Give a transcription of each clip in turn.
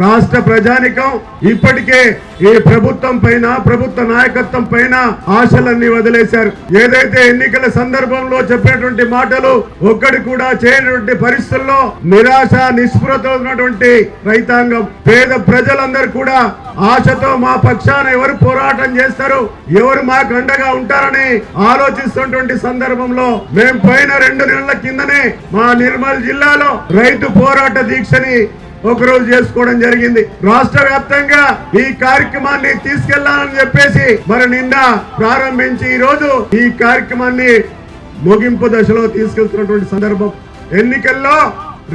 రాష్ట్ర ప్రజానికం ఇప్పటికే ఈ ప్రభుత్వం పైన ప్రభుత్వ నాయకత్వం పైన ఆశలన్నీ వదిలేశారు. ఏదైతే ఎన్నికల సందర్భంలో చెప్పినటువంటి మాటలు ఒక్కడి కూడా చేయనటువంటి పరిస్థితుల్లో నిరాశ నిస్పృహత ఉన్నటువంటి రైతాంగం. పేద ప్రజలందరూ కూడా ఆశతో మా పక్షాన ఎవరు పోరాటం చేస్తారు ఎవరు మాకు అండగా ఉంటారని ఆలోచిస్తున్నటువంటి సందర్భంలో మేము పైన రెండు నెలల కిందనే మా నిర్మల్ జిల్లాలో రైతు పోరాట దీక్షని ఒకరోజు చేసుకోవడం జరిగింది. రాష్ట్ర వ్యాప్తంగా ఈ కార్యక్రమాన్ని తీసుకెళ్ళాలని చెప్పేసి మరి నిన్న ప్రారంభించి ఈ రోజు ఈ కార్యక్రమాన్ని ముగింపు దశలో తీసుకెళ్తున్నటువంటి సందర్భం. ఎన్నికల్లో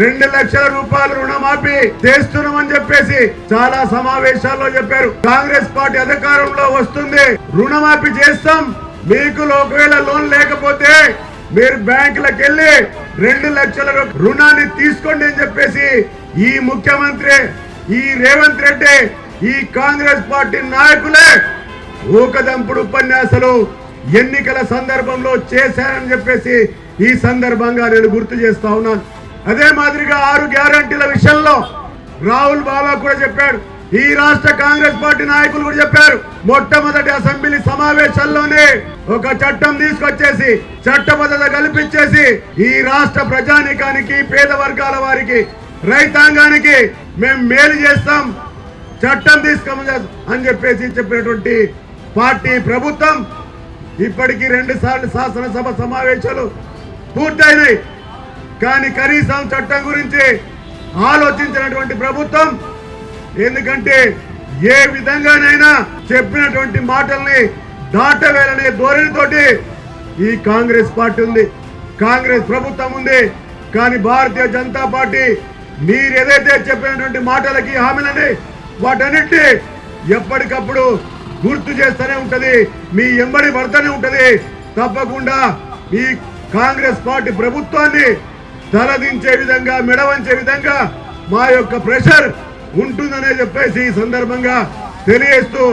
రెండు లక్షల రూపాయలు రుణమాఫీ చేస్తున్నామని చెప్పేసి చాలా సమావేశాల్లో చెప్పారు. కాంగ్రెస్ పార్టీ అధికారంలో వస్తుంది. రుణమాఫీ చేస్తాం. మీకు ఒకవేళ లోన్ లేకపోతే మీరు బ్యాంకులకు వెళ్ళి రెండు లక్షల రుణాన్ని తీసుకోండి అని చెప్పేసి ఈ ముఖ్యమంత్రి ఈ రేవంత్ రెడ్డి ఈ కాంగ్రెస్ పార్టీ నాయకులే ఊకదంపుడు ఉపన్యాసాలు ఎన్నికల సందర్భంలో చేశారని చెప్పేసి ఈ సందర్భంగా నేను గుర్తు చేస్తా ఉన్నాను అదే మాదిరిగా ఆరు గ్యారంటీల విషయంలో రాహుల్ బాబా కూడా చెప్పాడు. ఈ రాష్ట్ర కాంగ్రెస్ పార్టీ నాయకులు కూడా చెప్పారు. మొట్టమొదటి అసెంబ్లీ సమావేశాల్లోనే ఒక చట్టం తీసుకొచ్చేసి చట్టబద్ధత కల్పించేసి ఈ రాష్ట్ర ప్రజానికానికి పేద వర్గాల వారికి రైతాంగానికి మేము మేలు చేస్తాం చట్టం తీసుకోమని అని చెప్పేసి చెప్పినటువంటి పార్టీ ప్రభుత్వం ఇప్పటికీ రెండు సార్లు శాసనసభ సమావేశాలు పూర్తయినాయి. కానీ కనీసం చట్టం గురించి ఆలోచించినటువంటి ప్రభుత్వం ఎందుకంటే ఏ విధంగానైనా చెప్పినటువంటి మాటల్ని దాటవేలనే ధోరణితోటి ఈ కాంగ్రెస్ పార్టీ ఉంది. కాంగ్రెస్ ప్రభుత్వం ఉంది. కానీ భారతీయ జనతా పార్టీ మీరు ఏదైతే చెప్పినటువంటి మాటలకి హామీలని వాటన్నిటిని ఎప్పటికప్పుడు గుర్తు చేస్తూనే ఉంటది మీ ఎంబడి పడుతూనే ఉంటది. తప్పకుండా ఈ కాంగ్రెస్ పార్టీ ప్రభుత్వాన్ని తలదించే విధంగా మెడవంచే విధంగా మా యొక్క ప్రెషర్ ఉంటుందనే చెప్పేసి ఈ సందర్భంగా తెలియజేస్తూ